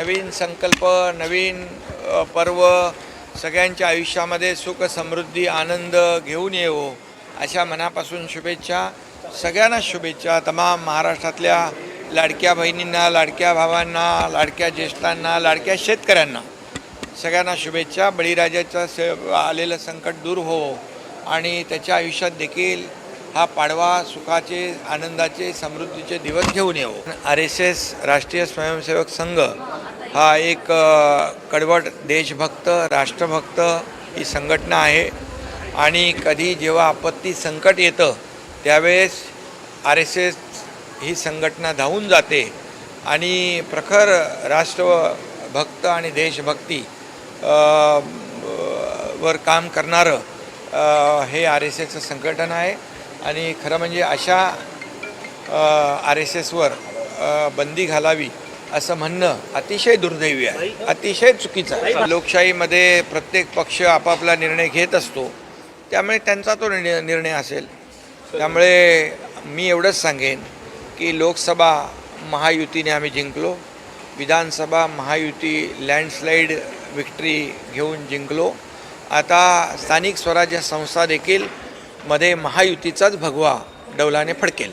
नवीन संकल्प नवीन पर्व सगळ्यांच्या आयुष्यामध्ये सुख समृद्धी आनंद घेऊन येवो अशा मनापासून शुभेच्छा. सगळ्यांना शुभेच्छा. तमाम महाराष्ट्रातल्या लाडक्या बहिणींना लाडक्या भावांना लाडक्या ज्येष्ठांना लाडक्या शेतकऱ्यांना सगळ्यांना शुभेच्छा. बळीराजाचं से आलेलं संकट दूर हो आणि त्याच्या आयुष्यात देखील हा पाडवा सुखाचे आनंदाचे समृद्धीचे दिवस घेऊन येऊ आर एस एस राष्ट्रीय स्वयंसेवक संघ हा एक कडवट देशभक्त राष्ट्रभक्त ही संघटना आहे. आणि कधी जेव्हा आपत्ती संकट येतं त्यावेळेस आर एस एस ही संघटना धावून जाते. आणि प्रखर राष्ट्रभक्त आणि देशभक्ती वर काम करणारं हे आर एस एसचं संघटन आहे. आणि खरं म्हणजे अशा आर एस एसवर बंदी घालावी असं म्हणणं अतिशय दुर्दैवी आहे. अतिशय चुकीचं आहे. लोकशाहीमध्ये प्रत्येक पक्ष आपापला निर्णय घेत असतो. त्यामुळे त्यांचा तो निर्णय निर्णय असेल. त्यामुळे मी एवढंच सांगेन की लोकसभा महायुतीने आम्ही जिंकलो. विधानसभा महायुती लँडस्लाईड विक्ट्री घेऊन जिंकलो. आता स्थानिक स्वराज्य संस्था देखील मध्ये महायुतीचाच भगवा डौलाने फडकेल.